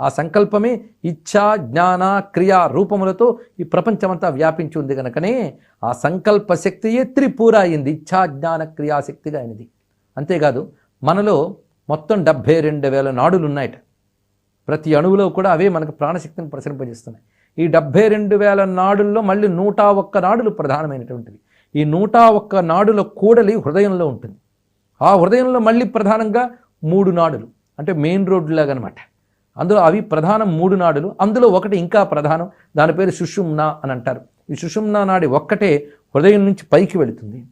ఆ సంకల్పమే ఇచ్ఛా జ్ఞాన క్రియా రూపములతో ఈ ప్రపంచమంతా వ్యాపించి ఉంది కనుకనే ఆ సంకల్ప శక్తియే త్రిపూర అయింది. ఇచ్ఛా జ్ఞాన క్రియాశక్తిగా అయినది. అంతేకాదు మనలో మొత్తం డెబ్భై రెండు వేల నాడులు ఉన్నాయట ప్రతి అణువులో కూడా అవే మనకు ప్రాణశక్తిని ప్రసరింపజేస్తున్నాయి. ఈ డెబ్భై రెండు వేల నాడుల్లో మళ్ళీ నూట ఒక్క నాడులు ప్రధానమైనటువంటివి. ఈ నూట ఒక్క నాడుల కూడలి హృదయంలో ఉంటుంది. ఆ హృదయంలో మళ్ళీ ప్రధానంగా మూడు నాడులు. అంటే మెయిన్ రోడ్లాగా అనమాట అందులో అవి ప్రధానం మూడు నాడులు అందులో ఒకటి ఇంకా ప్రధానం దాని పేరు సుషుమ్న అని అంటారు. ఈ సుషుమ్న నాడి ఒక్కటే హృదయం నుంచి పైకి వెళుతుంది.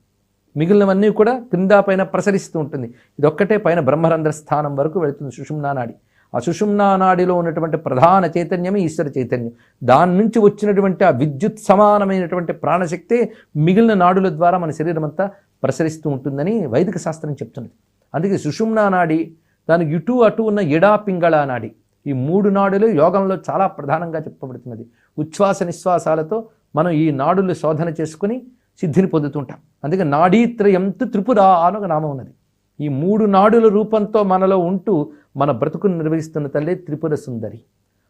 మిగిలినవన్నీ కూడా క్రింద పైన ప్రసరిస్తూ ఉంటుంది. ఇది ఒక్కటే పైన బ్రహ్మరంధ్ర స్థానం వరకు వెళుతుంది సుషుమ్నా నాడి. ఆ సుషుమ్నా నాడిలో ఉన్నటువంటి ప్రధాన చైతన్యమే ఈశ్వర చైతన్యం. దాని నుంచి వచ్చినటువంటి ఆ విద్యుత్ సమానమైనటువంటి ప్రాణశక్తే మిగిలిన నాడుల ద్వారా మన శరీరం అంతా ప్రసరిస్తూ ఉంటుందని వైదిక శాస్త్రం చెప్తున్నది. అందుకే సుషుమ్నా నాడి దానికి ఇటు అటు ఉన్న ఎడా పింగళ నాడి ఈ మూడు నాడులు యోగంలో చాలా ప్రధానంగా చెప్పబడుతున్నది. ఉచ్ఛ్వాస నిశ్వాసాలతో మనం ఈ నాడులు శోధన చేసుకుని సిద్ధిని పొందుతుంటాం. అందుకే నాడీత్రయంతు త్రిపుర అని ఒక నామం ఉన్నది. ఈ మూడు నాడుల రూపంతో మనలో ఉంటూ మన బ్రతుకును నిర్వహిస్తున్న తల్లే త్రిపుర సుందరి.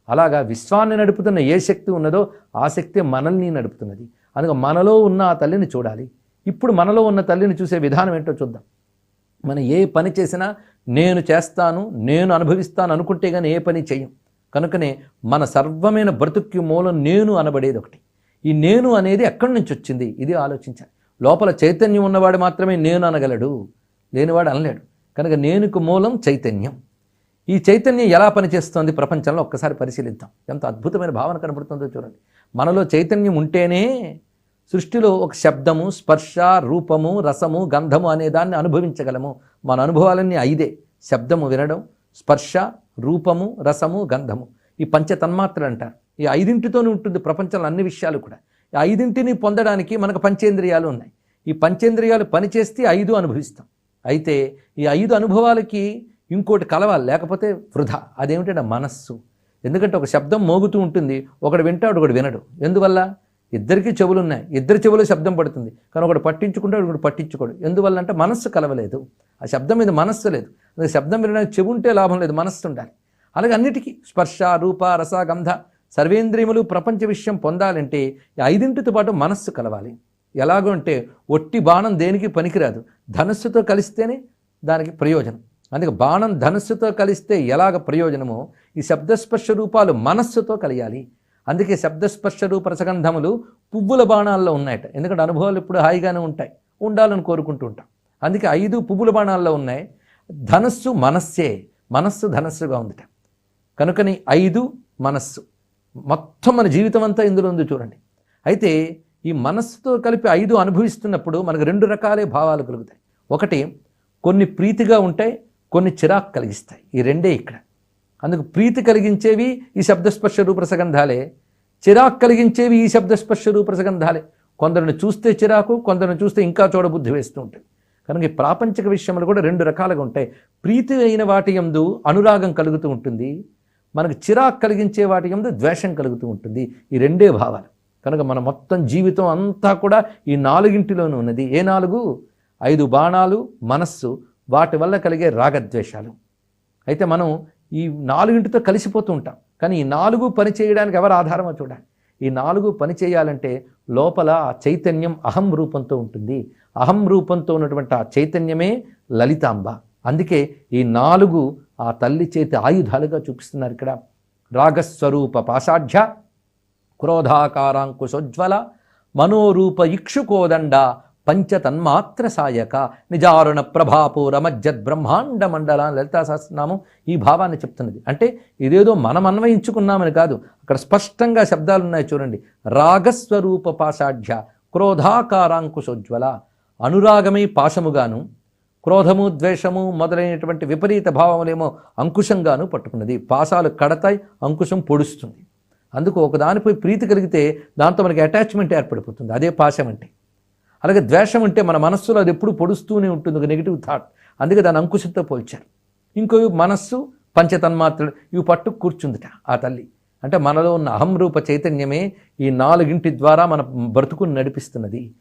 అలాగా విశ్వాన్ని నడుపుతున్న ఏ శక్తి ఉన్నదో ఆ శక్తి మనల్ని నడుపుతున్నది. అందుకే మనలో ఉన్న ఆ తల్లిని చూడాలి. ఇప్పుడు మనలో ఉన్న తల్లిని చూసే విధానం ఏంటో చూద్దాం. మనం ఏ పని చేసినా నేను చేస్తాను నేను అనుభవిస్తాను అనుకుంటే కానీ ఏ పని చెయ్యం. కనుకనే మన సర్వమైన బ్రతుక్కి మూలం నేను అనబడేది ఒకటి. ఈ నేను అనేది ఎక్కడి నుంచి వచ్చింది? ఇది ఆలోచించాలి. లోపల చైతన్యం ఉన్నవాడు మాత్రమే నేను అనగలడు లేనివాడు అనలేడు. కనుక నేనుకు మూలం చైతన్యం. ఈ చైతన్యం ఎలా పనిచేస్తోంది ప్రపంచంలో? ఒక్కసారి పరిశీలిద్దాం. ఎంత అద్భుతమైన భావన కనబడుతుందో చూడండి. మనలో చైతన్యం ఉంటేనే సృష్టిలో ఒక శబ్దము స్పర్శ రూపము రసము గంధము అనే దాన్ని అనుభవించగలము. మన అనుభవాలన్నీ ఐదే. శబ్దము వినడం స్పర్శ రూపము రసము గంధము. ఈ పంచ తన్మాత్రలు అంటారు ఈ ఐదింటితోనే ఉంటుంది ప్రపంచంలో అన్ని విషయాలు కూడా. ఈ ఐదింటిని పొందడానికి మనకు పంచేంద్రియాలు ఉన్నాయి. ఈ పంచేంద్రియాలు పనిచేస్తే ఐదు అనుభవిస్తాం. అయితే ఈ ఐదు అనుభవాలకి ఇంకోటి కలవాలి లేకపోతే వృధా. అదేమిటంటే మనస్సు. ఎందుకంటే ఒక శబ్దం మోగుతూ ఉంటుంది ఒకడు వింటాడు ఒకడు వినడు. ఎందువల్ల? ఇద్దరికీ చెవులు ఉన్నాయి ఇద్దరి చెవులు శబ్దం పడుతుంది. కానీ ఒకటి పట్టించుకుంటాడు ఒకటి పట్టించుకోడు. ఎందువల్ల అంటే మనస్సు కలవలేదు. ఆ శబ్దం మీద మనస్సు లేదు. అందుకే శబ్దం వినడానికి చెవు ఉంటే లాభం లేదు మనస్సు ఉండాలి. అలాగే అన్నిటికీ స్పర్శ రూప రస గంధ సర్వేంద్రియములు ప్రపంచ విషయం పొందాలంటే ఐదింటితో పాటు మనస్సు కలవాలి. ఎలాగో అంటే ఒట్టి బాణం దేనికి పనికిరాదు? ధనస్సుతో కలిస్తేనే దానికి ప్రయోజనం. అందుకే బాణం ధనస్సుతో కలిస్తే ఎలాగ ప్రయోజనమో ఈ శబ్దస్పర్శ రూపాలు మనస్సుతో కలియాలి. అందుకే శబ్దస్పర్శ రూపరసగంధములు పువ్వుల బాణాల్లో ఉన్నాయట. ఎందుకంటే అనుభవాలు ఇప్పుడు హాయిగానే ఉంటాయి. ఉండాలని కోరుకుంటూ ఉంటాం. అందుకే ఐదు పువ్వుల బాణాల్లో ఉన్నాయి. ధనస్సు మనస్సే. మనస్సు ధనస్సుగా ఉందిట. కనుకని ఐదు మనస్సు. మొత్తం మన జీవితం అంతా ఇందులో ఉంది చూడండి. అయితే ఈ మనస్సుతో కలిపి ఐదు అనుభవిస్తున్నప్పుడు మనకు రెండు రకాలే భావాలు కలుగుతాయి. ఒకటి కొన్ని ప్రీతిగా ఉంటాయి కొన్ని చిరాకు కలిగిస్తాయి. ఈ రెండే ఇక్కడ. అందుకు ప్రీతి కలిగించేవి ఈ శబ్దస్పర్శ రూపరసగంధాలే చిరాకు కలిగించేవి ఈ శబ్దస్పర్శ రూపరసగంధాలే కొందరిని చూస్తే చిరాకు కొందరిని చూస్తే ఇంకా చూడబుద్ధి వేస్తూ ఉంటాయి. కనుక ఈ ప్రాపంచిక విషయంలో కూడా రెండు రకాలుగా ఉంటాయి. ప్రీతి అయిన వాటి యందు అనురాగం కలుగుతూ ఉంటుంది. మనకు చిరాకు కలిగించే వాటి ఎందు ద్వేషం కలుగుతూ ఉంటుంది. ఈ రెండే భావాలు. కనుక మన మొత్తం జీవితం అంతా కూడా ఈ నాలుగింటిలోనూ ఉన్నది. ఏ నాలుగు? ఐదు బాణాలు మనస్సు వాటి వల్ల కలిగే రాగద్వేషాలు. అయితే మనం ఈ నాలుగింటితో కలిసిపోతూ ఉంటాం. కానీ ఈ నాలుగు పని చేయడానికి ఎవరు ఆధారమో చూడాలి ఈ నాలుగు పని చేయాలంటే లోపల ఆ చైతన్యం అహం రూపంతో ఉంటుంది. అహం రూపంతో ఉన్నటువంటి ఆ చైతన్యమే లలితాంబ. అందుకే ఈ నాలుగు ఆ తల్లి చేతి ఆయుధాలుగా చూపిస్తున్నారు ఇక్కడ. రాగస్వరూప పాషాఢ్య క్రోధాకారాంకుశోజ్వల మనోరూప ఇక్షుకోదండ పంచతన్మాత్ర సాయక నిజారుణ ప్రభాపూర మజ్జద్ బ్రహ్మాండ మండల లలితా సహస్రనామం ఈ భావాన్ని చెప్తున్నది. అంటే ఇదేదో మనం అన్వయించుకున్నామని కాదు అక్కడ స్పష్టంగా శబ్దాలు ఉన్నాయి చూడండి. రాగస్వరూప పాషాఢ్య క్రోధాకారాంకుశోజ్వల అనురాగమై పాశముగాను క్రోధము ద్వేషము మొదలైనటువంటి విపరీత భావములేమో అంకుశంగాను పట్టుకున్నది. పాశాలు కడతాయి అంకుశం పొడుస్తుంది. అందుకు ఒకదానిపై ప్రీతి కలిగితే దాంతో మనకి అటాచ్మెంట్ ఏర్పడిపోతుంది. అదే పాశం అంటే. అలాగే ద్వేషం అంటే మన మనస్సులో అది ఎప్పుడు పొడుస్తూనే ఉంటుంది ఒక నెగిటివ్ థాట్ అందుకే దాని అంకుశంతో పోల్చారు. ఇంకో మనస్సు పంచతన్మాత్రలు ఇవి పట్టు కూర్చుందిట ఆ తల్లి. అంటే మనలో ఉన్న అహం రూప చైతన్యమే ఈ నాలుగింటి ద్వారా మన బ్రతుకుని నడిపిస్తున్నది.